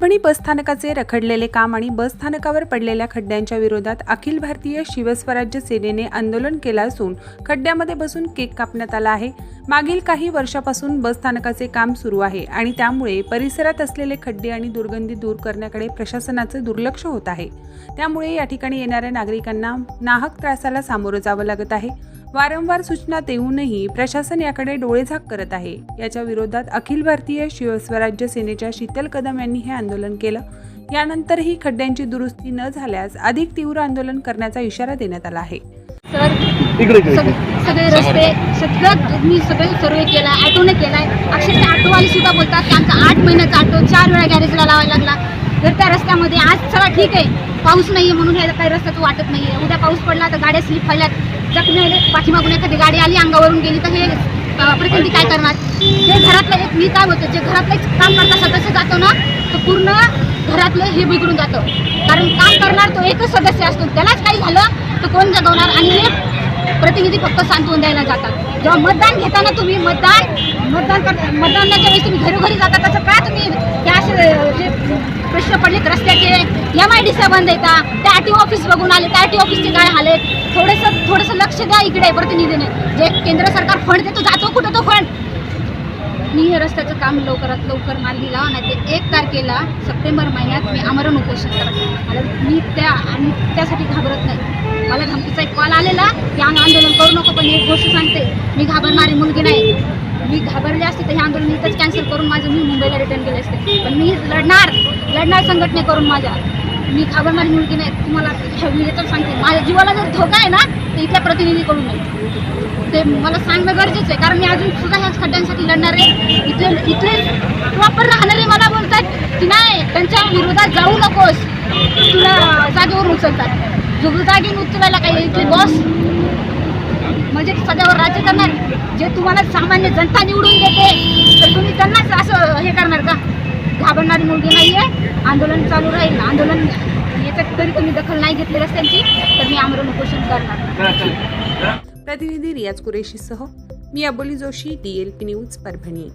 परभणी बसस्थानकाचे रखडलेले काम आणि बसस्थानकावर पडलेल्या खड्ड्यांच्या विरोधात अखिल भारतीय शिवस्वराज्य सेनेने आंदोलन केलं असून खड्ड्यामध्ये बसून केक कापण्यात आला आहे. मागील काही वर्षापासून बसस्थानकाचे काम सुरू आहे आणि त्यामुळे परिसरात असलेले खड्डे आणि दुर्गंधी दूर करण्याकडे प्रशासनाचे दुर्लक्ष होत आहे. त्यामुळे या ठिकाणी येणाऱ्या नागरिकांना नाहक त्रासाला सामोरं जावं लागत आहे. वारंवार सूचना देऊनही प्रशासन याकडे डोळेझाक करत आहे. याच्या विरोधात अखिल भारतीय शिवस्वराज्य सेनेच्या शीतल कदम यांनी हे आंदोलन केलं. यानंतरही खड्ड्यांची दुरुस्ती न झाल्यास अधिक तीव्र आंदोलन करण्याचा इशारा देण्यात आला आहे. सर सगळे रस्ते सगळं मी सगळे सर्वे केला ऑटोने केलाय. अक्षरशः ऑटोवाले सुद्धा बोलतात की आमचा आठ महिन्याचा ऑटो चार वेळा गॅरेजला लावायला लागला. तर त्या रस्त्यामध्ये. आज सगळं ठीक आहे. पाऊस नाही आहे म्हणून ह्याला काही रस्त्याचं वाटत नाही आहे उद्या पाऊस पडला तर गाड्या स्लिप व्हायल्यात जखमी आले पाठीमागून एखादी गाडी आली अंगावरून गेली तर हे प्रतिनिधी काय करणार? जे घरातलं एक मी काय होतं जे घरातलं काम करता सदस्य जातो ना तर पूर्ण घरातलं हे बिघडून जातं. कारण काम करणार तो एकच सदस्य असतो. त्यालाच काही झालं तर कोण जगवणार? आणि हे प्रतिनिधी फक्त सांत्वन द्यायला जातात. जेव्हा मतदान घेताना तुम्ही मतदान मतदान कर मतदानाच्या वेळेस तुम्ही घरोघरी जाता तसं का तुम्ही त्या असे जे प्रश्न पडलेत रस्त्याचे एम आय डी सी बंद त्या आर टी ऑफिस बघून आले त्या आर टी ऑफिसचे काय आले थोडंसं थोडंसं लक्ष द्या इकडे प्रतिनिधीने. जे केंद्र सरकार फंड देतो जातो कुठं तो फंड? मी हे रस्त्याचं काम लवकरात लवकर मार्गी लावा नाही ते एक तारखेला सप्टेंबर महिन्यात मी आमरण उपोषण करत मला मी त्या आणि त्यासाठी घाबरत नाही. मला धमकीचा एक कॉल आलेला की आम्ही आंदोलन करू नको पण एक गोष्ट सांगते. मी घाबरणारी मुलगी नाही. मी घाबरले असते तर हे आंदोलन इथंच कॅन्सल करून माझं मी मुंबईला रिटर्न केले असते. पण मी लढणार. लढणार संघटने करून माझ्या. मी घाबरणारी मुलगी नाही तुम्हाला मी येतच सांगते. माझ्या जीवाला जर धोका आहे ना तर इथल्या प्रतिनिधीकडून नाही. ते मला सांगणं गरजेचं आहे कारण मी अजून सुद्धा ह्याच खड्ड्यांसाठी लढणार आहे. इथले इथले प्रॉपर राहणारे मला बोलतात की नाही त्यांच्या विरोधात जाऊ नकोस. तुला जागेवर उचलतात. जो जागेवर उचलायला काही इथले बॉस म्हणजे सध्यावर राज्य करणार जे तुम्हाला सामान्य जनता निवडून देते तर तुम्ही त्यांनाच असं हे करणार का? घाबरणारी मुलगी नाही आहे आंदोलन चालू राहील. आंदोलन याच्यात तरी तुम्ही दखल नाही घेतली रस्त्यांची तर मी आमरण उपोषण करणार. प्रतिनिधी रियाज कुरेशी सह मी Aboli Joshi D L P news Parbhani.